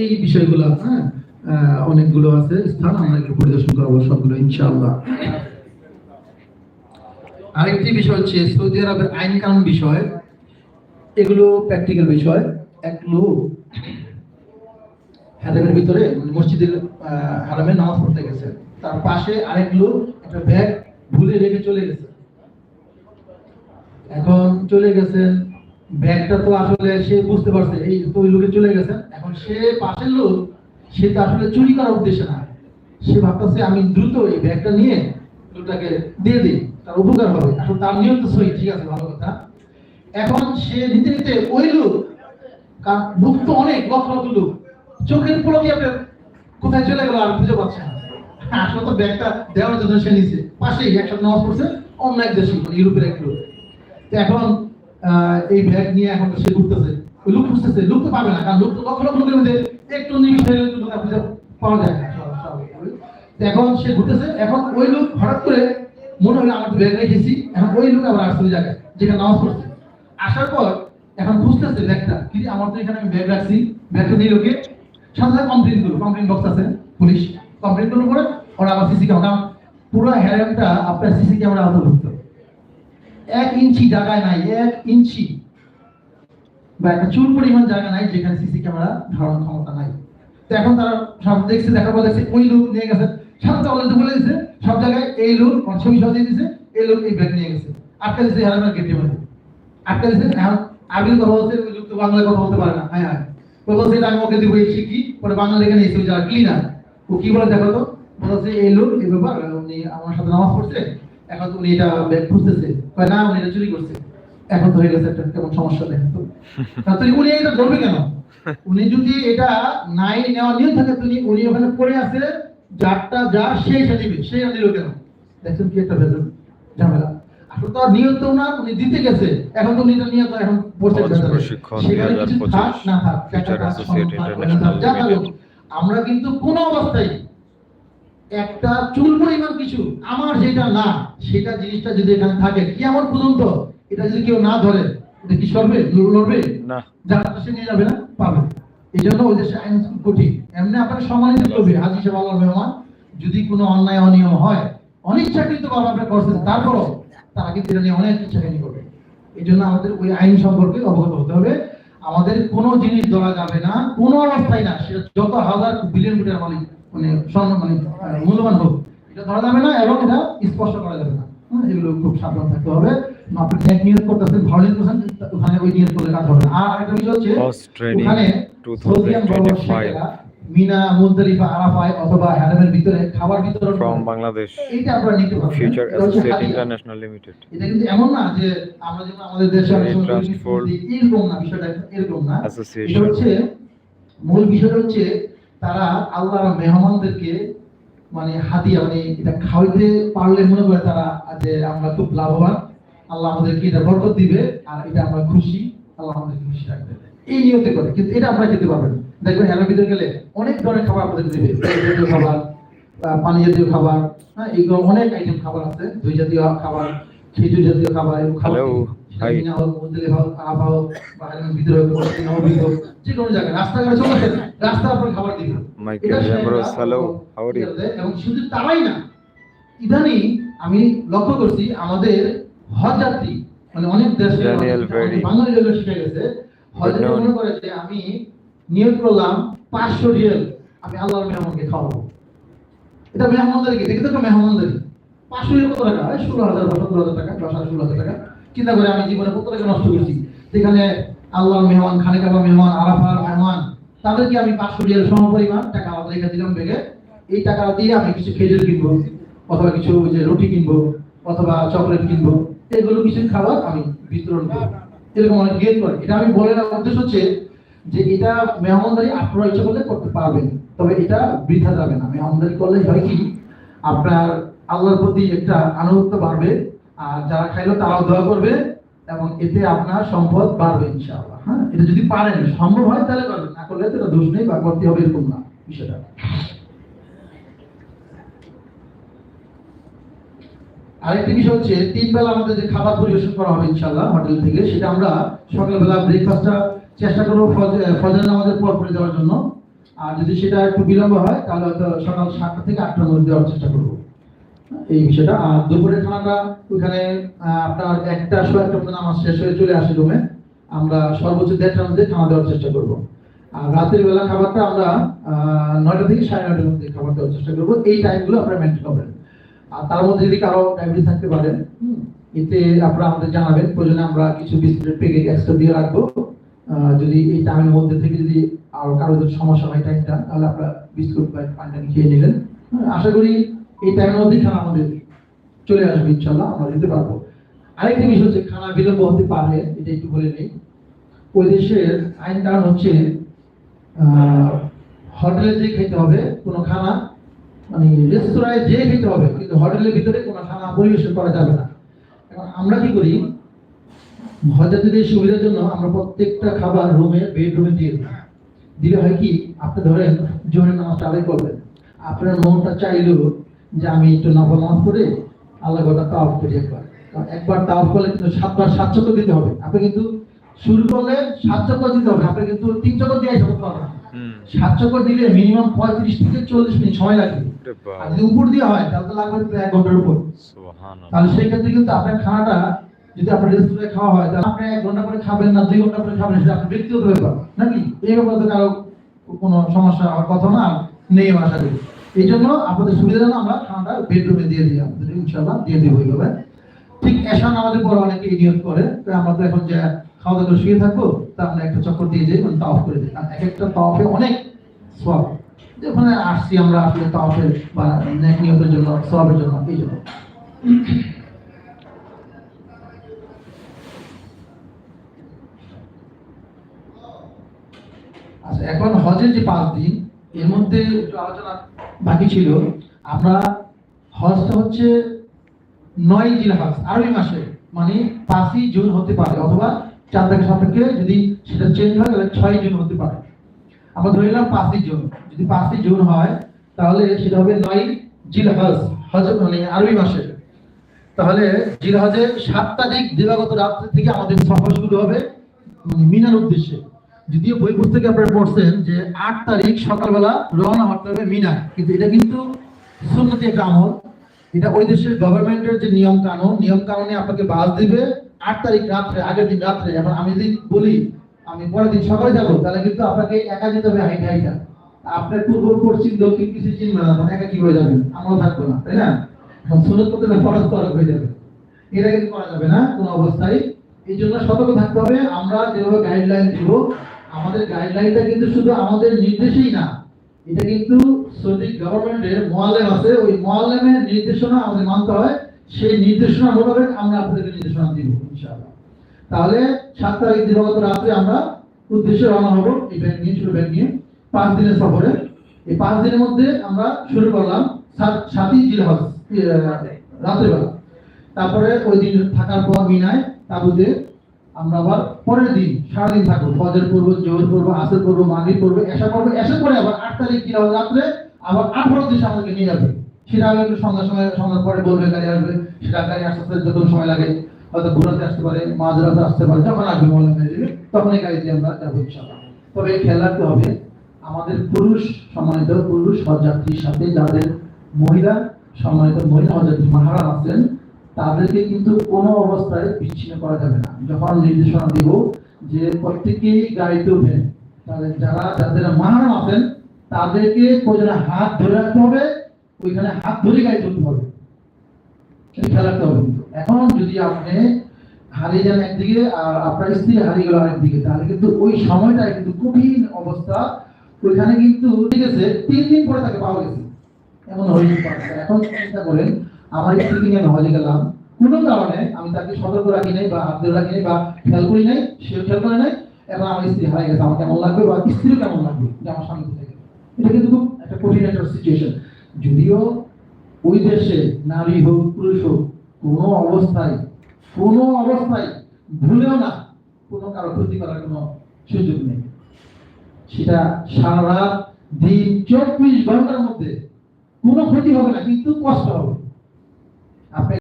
এই বিষয়গুলো হ্যাঁ অনেকগুলো আছে, স্থান আমরা একটু পরিদর্শন করাবো সবগুলো, ইনশাআল্লাহ। আরেকটি বিষয় হচ্ছে সৌদি আরবের আইন কানুন বিষয়। এগুলো প্র্যাকটিক্যাল বিষয়। এক লোক হারামের ভিতরে মসজিদের হারামে নামাজ পড়তে গেছে। তার পাশে আরেক লোক একটা ব্যাগ ভুলে রেখে চলে গেছে। এখন চলে গেছেন ব্যাগটা তো আসলে সে বুঝতে পারছে, এই তো ওই লোকে চলে গেছেন এখন সে পাশের লোক, সে তো আসলে চুরি করার উদ্দেশ্যে না। সে ভাবতেছে আমি দ্রুত এই ব্যাগটা নিয়ে লোকটাকে দিয়ে দিই, তার উপকার হবে। এখন তার নিয়ম তো সহি, ঠিক আছে, ভালো কথা। এখন সে নিতে নিতে ওই লোক লোক তো অনেক লক্ষ লক্ষ লোক, চোখের পলকে আপনার কোথায় চলে গেল আর বুঝে পাচ্ছে না। আসলে তো ব্যাগটা দেওয়ার জন্য সে নিছে। পাশেই একসাথে নামাজ পড়ছে, অন্য এক দেশে মানে ইউরোপের এক লোক। এখন এই ব্যাগ নিয়ে এখন সে ঘুরতেছে। লোক খুঁজতেছে, লোক তো পাবে না, কারণ লোক তো লক্ষ লক্ষ লোকের মধ্যে একটু নিমিষ পাওয়া যায় না। এখন সে ঘুরতেছে, এখন ওই লোক হঠাৎ করে মনে হলো আমার ব্যাগ রেখেছি এখন ওই লোক আবার আসছে ওই জায়গায়, যেখানে নামাজ পড়ছে। আসার পর এখন খুঁজতেছে ব্যাগটা কিন্তু আমার তো এখানে আমি ব্যাগ রাখছি ব্যাগটা নিয়ে লোকে সাথে সাথে কমপ্লেন করল কমপ্লেন বক্স আছে, পুলিশ। কমপ্লেন করল পরে ওরা আবার সিসি ক্যামেরা পুরো হ্যারামটা আপনার সিসি ক্যামেরা অন্তর্ভুক্ত এক ইঞ্চি জায়গায় নাই, এক ইঞ্চি। বা একটা চুল পরিমাণ জায়গা নাই যেখানে সিসি ক্যামেরা ধারণ ক্ষমতা নাই। তো এখন তারা সব দেখছে, দেখার পর দেখছে ওই লোক নিয়ে গেছে। অলরেডি বলে দিছে সব জায়গায় এই লোক ছবি সহ দিয়ে দিছে, এই লোক এই ব্যাগ নিয়ে গেছে। আটকা দিছে মধ্যে। আটকা দিছে কথা বলছে, ওই লোক তো বাংলায় কথা বলতে পারে না। হ্যাঁ হ্যাঁ ও বলছে আমি ওকে দিব, এই শিখি পরে বাংলা লেখে ওই ক্লিনার ও কি বলে, দেখো তো? বলছে, এই লোক এই ব্যাপার আমার সাথে নামাজ পড়ছে এখন উনি এটা খুঁজতেছে। কয় না উনি এটা চুরি করছে। এখন তো হয়ে গেছে একটা কেমন সমস্যা দেখেন তো। তাহলে উনি এটা ধরবে কেন? উনি যদি এটা নাই নেওয়া নিয়ম থাকে তুমি উনি ওখানে পড়ে আছে যারটা যা সে এসে দিবে সে আর কেন? দেখছেন কি একটা ভেতর ঝামেলা। আসলে তো নিয়ত তো না উনি দিতে গেছে। এখন তো উনি এটা নিয়ে তো এখন পড়ছে সহজ সেখানে কিছু 2025 থাক না থাক। আমরা কিন্তু কোন অবস্থায় একটা চুল পরিমাণ কিছু আমার যেটা না সেটা জিনিসটা যদি এখানে থাকে কি আমার পর্যন্ত এটা যদি কেউ না ধরে এটা কি সরবে? লড়বে? না। যারা সে নিয়ে যাবে না? পাবে। এই জন্য ওই দেশে আইন কঠিন। এমনি আপনাকে সম্মানিত করবে হাজি সাহেব আল্লাহ মেহমান যদি কোনো অন্যায় অনিয়ম হয় অনিচ্ছাকৃত ভাবে আপনি করছেন তারপরও তারা কিন্তু এটা নিয়ে অনেক ইচ্ছাখানি করবে। এই জন্য আমাদের ওই আইন সম্পর্কে অবগত হতে হবে। আমাদের কোনো জিনিস ধরা যাবে না কোনো অবস্থায় না। সেটা যত হাজার বিলিয়ন মিটার মালিক মানে স্বর্ণ মানে মূল্যবান হোক এটা ধরা যাবে না এবং এটা স্পষ্ট করা যাবে না। হ্যাঁ, এগুলো খুব সাবধান থাকতে হবে। আপনি নিয়োগ করতেছেন ভালো নিয়োগ করছেন ওখানে ওই নিয়োগ করলে কাজ হবে না। আর আরেকটা বিষয় হচ্ছে ওখানে 2025 সৌদিয়ান বড় শেখেরা মিনা মুজদালিফা আরাফায় অথবা হারামের ভিতরে খাবার বিতরণ করে। Bangladesh. এইটা আপনারা নিতে এটা Associate হাদিয়া। International Limited এটা কিন্তু এমন না যে আমরা যেমন আমাদের দেশে এরকম না বিষয়টা এরকম না। এটা হচ্ছে মূল বিষয়টা হচ্ছে তারা আল্লাহর মেহমানদেরকে মানে হাদিয়া মানে এটা খাওয়াইতে পারলে মনে করে তারা যে আমরা খুব লাভবান। আল্লাহ আমাদেরকে এটা বরকত দিবে আর এটা আমরা খুশি আল্লাহ আমাদেরকে খুশি রাখবে। এই নিয়তে করে। কিন্তু এটা আমরা খেতে পারবেন দেখবেন হেলার ভিতরে গেলে অনেক ধরনের খাবার আপনাদের দিবে জাতীয় খাবার পানি জাতীয় খাবার হ্যাঁ এইগুলো অনেক আইটেম খাবার আছে। দই জাতীয় খাবার খেজুর জাতীয় খাবার খাবার খাবার এবং শুধু তারাই না ইদানিং আমি লক্ষ্য করছি আমাদের হজ যাত্রী মানে অনেক দেশে বাঙালি শিখে গেছে। হজে মনে করে যে আমি নিয়োগ করলাম পাঁচশো রিয়েল। আমি আল্লাহর মেহমানকে খাওয়াবো। এটা মেহমানদারি তো মেহমানদারি। পাঁচশো রিয়েল কত টাকা? ষোলো হাজার বা সতেরো হাজার টাকা দশ হাজার ষোলো হাজার টাকা। চিন্তা করে আমি জীবনে কত টাকা নষ্ট করছি? সেখানে আল্লাহর মেহমান খানে কাবা মেহমান, আরাফার মেহমান, তাদেরকে আমি পাঁচশো সমপরিমাণ টাকা দিলাম এই টাকা দিয়ে আমি কিছু খেজুর কিনবো, অথবা কিছু যে রুটি কিনবো, অথবা চকলেট কিনবো। এগুলো কিছু খাবার আমি বিতরণ করব। এরকম অনেক গেট করে। এটা আমি বলে রাখার উদ্দেশ্য হচ্ছে যে এটা মেহমানদারি আপনারা ইচ্ছা করলে করতে পারবেন, তবে এটা বৃথা যাবে না। মেহমানদারি করলে হয় কি, আপনার আল্লাহর প্রতি একটা আনুগত্য বাড়বে, আর যারা খাইলো তারাও দোয়া করবে, এবং এতে আপনার সম্পদ বাড়বে ইনশাআল্লাহ। হ্যাঁ এটা যদি পারেন সম্ভব হয় তাহলে করবেন, না করলে তো এটা দোষ নেই, বা করতে হবে এরকম না বিষয়টা। আরেকটি বিষয় হচ্ছে, তিন বেলা আমাদের যে খাবার পরিবেশন করা হবে ইনশাআল্লাহ হোটেল থেকে, সেটা আমরা সকালবেলা ব্রেকফাস্টটা চেষ্টা করব ফজ- ফজর নামাজের পর করে দেওয়ার জন্য। আর যদি সেটা একটু বিলম্ব হয়, তাহলে হয়তো সকাল সাতটা থেকে আটটার মধ্যে দেওয়ার চেষ্টা করব। এই বিষয়টা। আর দুপুরের খানাটা ওখানে আপনার একটা শো একটা নামাজ শেষ হয়ে চলে আসে রুমে। আমরা সর্বোচ্চ দেড়টার মধ্যে খাওয়া দেওয়ার চেষ্টা করব। আর রাতের বেলা খাবারটা আমরা নয়টা থেকে সাড়ে নয়টার মধ্যে খাবার দেওয়ার চেষ্টা করব। এই টাইমগুলো আপনারা মেনটেন করবেন। আর তার মধ্যে যদি কারও ডায়াবেটিস থাকতে পারে এতে আপনারা আমাদের জানাবেন। প্রয়োজনে আমরা কিছু বিস্কুটের প্যাকেট এক্সট্রা দিয়ে রাখব। যদি এই টাইমের মধ্যে থেকে যদি আর কারও যদি সমস্যা হয় টাইমটা তাহলে আপনারা বিস্কুট বা পানিটা খেয়ে নিলেন হ্যাঁ, আশা করি এই টাইমের মধ্যেই খানা আমাদের চলে আসবে ইনশাল্লাহ আমরা দিতে পারব। আরেকটা বিষয় হচ্ছে খানা বিলম্ব হতে পারে এটা একটু বলে নেই। ওই দেশের আইন কারণ হচ্ছে হোটেলে যে খেতে হবে কোনো খানা মানে রেস্তোরাঁয় যে খেতে হবে কিন্তু হোটেলের ভিতরে কোনো খানা পরিবেশন করা যাবে না। এখন আমরা কি করি হজরতের সুবিধার জন্য আমরা প্রত্যেকটা খাবার রুমে বেডরুমে দিয়ে দিই। দিলে হয় কি আপনি ধরেন জোহরের নামাজটা আদায় করবেন। আপনার মনটা চাইলেও যে আমি একটু নফল নামাজ করে আল্লাহ কথা তাওয়াফ করি একবার। একবার তাওয়াফ করলে কিন্তু সাতবার সাত চক্কর দিতে হবে। আপনি কিন্তু শুরু করলে সাত চক্কর দিতে হবে। আপনি কিন্তু তিন চক্কর দিয়ে পারবেন না। সাত চক্কর দিলে মিনিমাম পঁয়ত্রিশ থেকে চল্লিশ মিনিট সময় লাগবে আর যদি উপর দিয়ে হয় তাহলে তো লাগবে এক ঘণ্টার উপর। তাহলে সেই ক্ষেত্রে কিন্তু আপনার খানাটা যদি আপনার রেস্টুরেন্টে খাওয়া হয়, তাহলে আপনি এক ঘণ্টা করে খাবেন না, দুই ঘণ্টা করে খাবেন, সেটা আপনার ব্যক্তিগত ব্যাপার, নাকি? এই ব্যাপারে তো কারও কোনো সমস্যা হওয়ার কথা না নেই আশা করি এই জন্য আপনাদের সুবিধা জন্য আমরা খানাটা বেডরুমে দিয়ে দিই, আপনাদের ইনশাল্লাহ দিয়ে দেবো এইভাবে। ঠিক এসান আমাদের পরে অনেকে নিয়ত করে আমরা তো এখন যে খাওয়া দাওয়া শুয়ে থাকব, তা আমরা একটা চক্কর দিয়ে যাই মানে তাওয়াফ করে দিই। কারণ এক একটা তাওয়াফে অনেক সব ওখানে আসছি আমরা আসলে তাওয়াফের বা নেক নিয়তের জন্য সবের জন্য, এই জন্য। এখন হজের যে পাঁচ দিন, এর মধ্যে একটু আলোচনা বাকি ছিল। আমরা হজটা হচ্ছে নয় জিলহাজ, আরবি মাসে মানে পাঁচই জুন হতে পারে, অথবা চার থেকে সাপেক্ষে যদি সেটা চেঞ্জ হয়, তাহলে ছয় জুন হতে পারে। আমরা ধরে নিলাম পাঁচই জুন। যদি পাঁচই জুন হয়, তাহলে সেটা হবে নয় জিলহাজ, হজ হজ মানে আরবি মাসে। তাহলে জিলহজের সাত তারিখ দিবাগত রাত্রি থেকে আমাদের সফর শুরু হবে মানে মিনার উদ্দেশ্যে। যদিও বই পুস্তকে আপনারা পড়ছেন যে আট তারিখ সকালবেলা রওনা হতে হবে মিনায় কিন্তু এটা কিন্তু সুন্নতি একটা আমল। এটা ওই দেশের গভর্নমেন্টের যে নিয়ম কানুন, নিয়ম কানুনে আপনাকে বাস দিবে আট তারিখ রাত্রে, আগের দিন রাত্রে। এখন আমি যদি বলি, আমি পরের দিন সকালে যাব, তাহলে কিন্তু আপনাকে একা যেতে হবে হাইটা হাইটা। আপনার পূর্ব, পশ্চিম, দক্ষিণ কিছু চিনবে না তখন একা কি হয়ে যাবেন? আমরাও থাকব না, তাই না? সুন্নত করতে ফরজ ফরজ হয়ে যাবে। এটা কিন্তু করা যাবে না কোনো অবস্থায়। এই জন্য সতর্ক থাকতে হবে। আমরা যেভাবে গাইডলাইন দিব আমাদের গাইডলাইনটা কিন্তু শুধু আমাদের নির্দেশেই না, এটা কিন্তু সৌদি গভর্নমেন্টের মোয়াল্লেম আছে। ওই মোয়াল্লেমের নির্দেশনা আমাদের মানতে হয়। সেই নির্দেশনা মোতাবেক আমরা আপনাদেরকে নির্দেশনা দিব, ইনশাআল্লাহ। তাহলে সাত তারিখ দিবাগত রাত্রে আমরা উদ্দেশ্যে রওনা হব এই ব্যাগ নিয়ে, ছোট ব্যাগ নিয়ে। পাঁচ দিনের সফরে। এই পাঁচ দিনের মধ্যে আমরা শুরু করলাম সাত, সাতই জিলহজ রাত্রে বেলা তারপরে ওই দিন থাকার পর মিনায় তাবুতে আমরা আবার পরের দিন, সারাদিন থাকব। ফজর পড়ব, জোহর পড়ব, আসর পড়ব, মাগরিব পড়ব এসা পড়ব এসে পরে আবার আট তারিখ কি হবে রাত্রে আবার আঠারো দিন আমাদেরকে নিয়ে যাবে। সেটা আগে একটু সন্ধ্যার সময়, সন্ধ্যার পরে বলবে গাড়ি আসবে। সেটা গাড়ি আসতে যত সময় লাগে, হয়তো ঘোরাতে আসতে পারে মাঝরাতে আসতে পারে, যখন আসবে মনে হয়ে যাবে তখন এই গাড়িতে আমরা যাব ইনশাল্লাহ তবে খেয়াল রাখতে হবে, আমাদের পুরুষ সম্মানিত পুরুষ হজযাত্রীর সাথে যাদের মহিলা সম্মানিত মহিলা হজযাত্রী মাহারা আছেন তাদেরকে কিন্তু কোনো অবস্থায় বিচ্ছিন্ন করা যাবে না। যখন নির্দেশনা দিব যে প্রত্যেকেই গাড়িতে উঠেন তাহলে যারা, যাদের মাহারাম আছেন, তাদেরকে প্রয়োজনে হাত ধরে রাখতে হবে, ওইখানে হাত ধরে গাড়িতে উঠতে হবে। খেয়াল রাখতে হবে এখন যদি আপনি হারিয়ে যান একদিকে আর আপনার স্ত্রী হারিয়ে গেল আরেকদিকে, তাহলে কিন্তু ওই সময়টা কিন্তু কঠিন অবস্থা। ওইখানে কিন্তু ঠিক আছে তিন দিন পরে তাকে পাওয়া গেছে। এমন হয়েছে এখন চিন্তা করেন আমার স্ত্রীকে নিয়ে হজে গেলাম? কোনো কারণে আমি তাকে সতর্ক রাখি নাই বা হাত রাখি নাই বা খেয়াল করি নাই, সেও খেয়াল করে নাই এখন আমার স্ত্রী হারিয়ে গেছে, আমার কেমন লাগবে বা স্ত্রীও কেমন লাগবে যে আমার স্বামী কোথায় গেল। এটা কিন্তু খুব একটা কঠিন একটা সিচুয়েশন যদিও ওই দেশে নারী হোক, পুরুষ হোক, কোনো অবস্থায় কোনো অবস্থায় ভুলেও না কোনো কারও ক্ষতি করার কোনো সুযোগ নেই। সেটা সারা দিন চব্বিশ ঘণ্টার মধ্যে কোনো ক্ষতি হবে না, কিন্তু কষ্ট হবে। Amén.